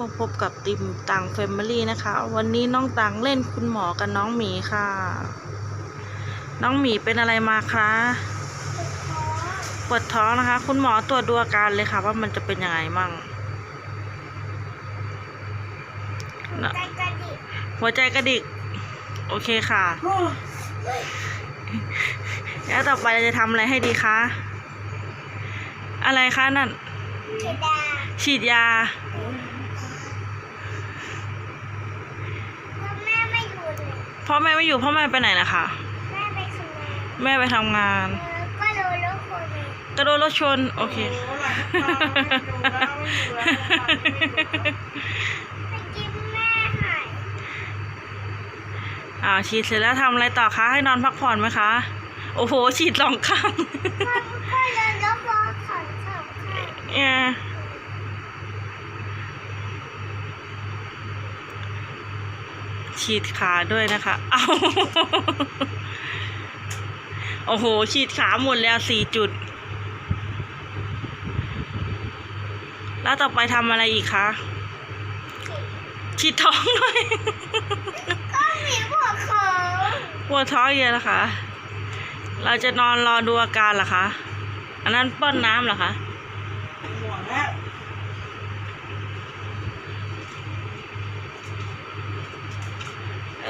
มาพบกับติมตังแฟมิลี่นะคะ วันนี้น้องตังเล่นคุณหมอกับน้องหมีค่ะ น้องหมีเป็นอะไรมาคะปวดท้องนะคะ คุณหมอตรวจดูอาการเลยค่ะ ว่ามันจะเป็นยังไงมั่งใจกระดิกหัวใจกระดิก โอเคค่ะ แล้วต่อไปเราจะทำอะไรให้ดีคะ อะไรคะนั่นเจดาฉีดยา แล้วแม่ไม่อยู่เลย พ่อแม่ไม่อยู่พ่อแม่ไปไหนนะคะ แม่ไปทำงานแม่ไปทำงาน เออก็รู้แล้วคนเลยกระโดดรถชน โอเค ไปกินแม่หายอ่าฉีดเสร็จแล้วทำอะไรต่อคะ ให้นอนพักผ่อนไหมคะ โอ้โห ฉีดสองข้างมัน ฉีดขาด้วยนะคะ เอาโอ้โห ฉีดขาหมดแล้วสี่จุด แล้วต่อไปทำอะไรอีกคะ ฉีดท้องหน่อย ก็มีพวกเขาปวดท้องเยอะนะคะ เราจะนอนรอดูอาการเหรอคะ อันนั้นป้อนน้ำเหรอคะ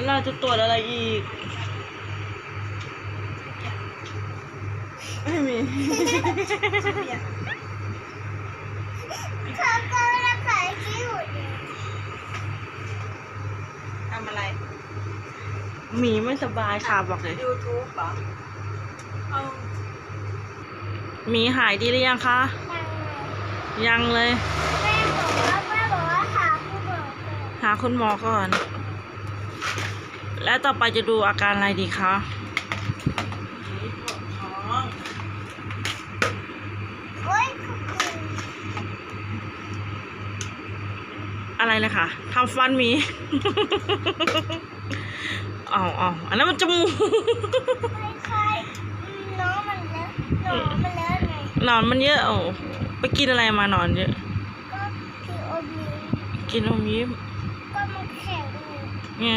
แล้วเราจะตรวจอะไรอีก ไม่มีเขาก็รักษาที่อยู่เนี่ยทำอะไรหมีไม่สบายค่ะบอกเลย YouTube เหรอเอาหมีหายดีหรือยังคะ ยังไงยังเลย แม่บอกว่าแม่บอกว่าหาผู้บอกก่อน หาคุณหมอก่อน แล้วต่อไปจะดูอาการอะไรดีคะชีสปวดท้องโอ๊ยคุกคุอะไรเลยค่ะทำฟันหมีอ๋ออ๋ออันนั้นมันจมูกคล้ายๆอืมน้องมันเลอะน้องมันเลอะไงหนอนมันเยอะโอ้ไปกินอะไรมาหนอนเยอะ ก็คืออมยิ้มกินอมยิ้มก็มันแข็งเลยไง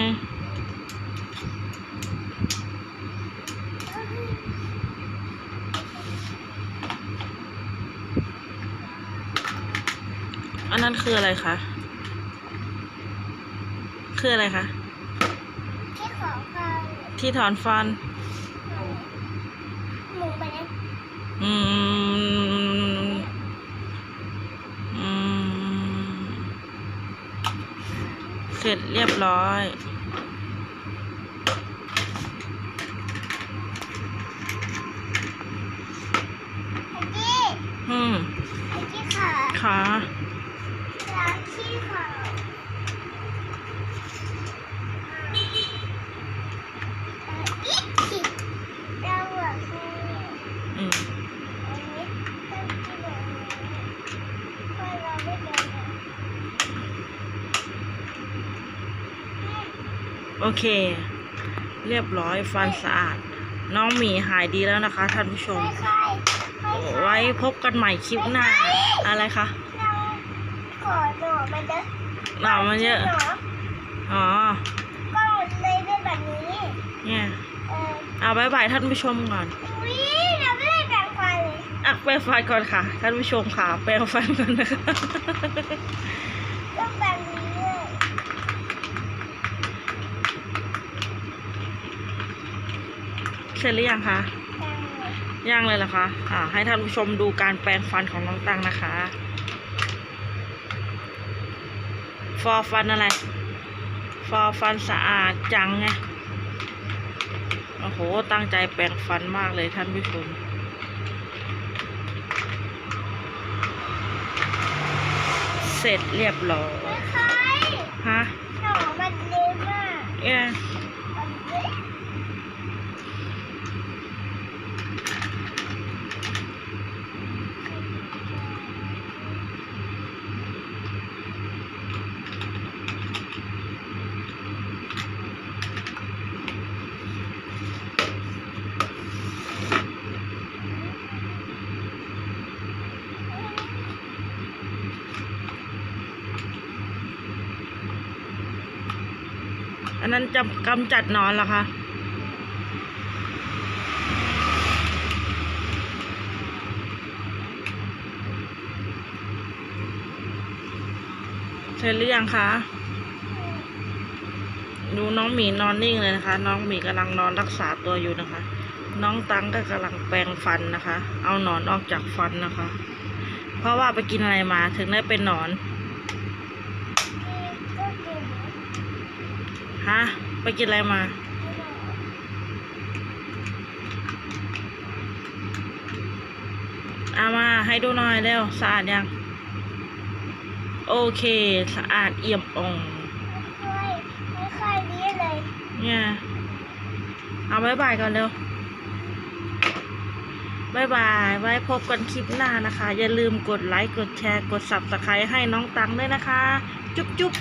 อันนั้นคืออะไรคะ คืออะไรคะ ที่ขอฟังที่ถอนฟัน หมูไปเลยอืม อืม เสร็จเรียบร้อย ไอ้กี้อืม ไอ้กี้ขา ขา ล้างขี้ขาอีกทีเราอะคืออืมอันนี้ต้องกินแบบนี้เพราะเราไม่เป็นไรโอเค เรียบร้อยฟันสะอาด น้องหมีหายดีแล้วนะคะท่านผู้ชมไม่ค่อยไม่ค่อยไว้พบกันใหม่คลิปหน้า อะไรคะเรา ขอหน่อมันเด้อหนอนมันเยอะหน่ออ๋อ ก็เลยเป็นแบบนี้ เนี่ยเออเอาบายบายท่านผู้ชมก่อนอุ้ยเราไม่ได้แบ่งไฟเลยอะแปรงฟันก่อนค่ะ ท่านผู้ชมค่ะ แปรงฟันก่อนนะคะต้องแบ่งนี้เลยเสร็จหรือยังคะแบ่งเลยยังเลยเหรอคะ อ่า ให้ท่านผู้ชมดูการแปรงฟันของน้องตังนะคะ ฟอร์ฟันอะไร ฟอร์ฟันสะอาดจังไง โอ้โห ตั้งใจแปรงฟันมากเลยท่านผู้ชมเสร็จเรียบร้อยไม่ค่อยฮะหน่อมันเล็กมาก อันนั้นจะกำจัดนอนเหรอคะเสร็จหรือยังคะดูน้องหมีนอนนิ่งเลยนะคะ น้องหมีกำลังนอนรักษาตัวอยู่นะคะ น้องตังก็กำลังแปรงฟันนะคะ เอาหนอนออกจากฟันนะคะ เพราะว่าไปกินอะไรมาถึงได้เป็นหนอน ฮะ ไปกินอะไรมา เอามาให้ดูหน่อยเร็วสะอาดยัง โอเค สะอาดเอี่ยมอ่องไม่ไม่ค่อยนี้เลย เนี่ย เอาบายบายก่อนเร็วบายบาย ไว้พบกันคลิปหน้านะคะ อย่าลืมกดไลค์ กดแชร์ กด subscribe ให้น้องตังด้วยนะคะ จุ๊บจุ๊บ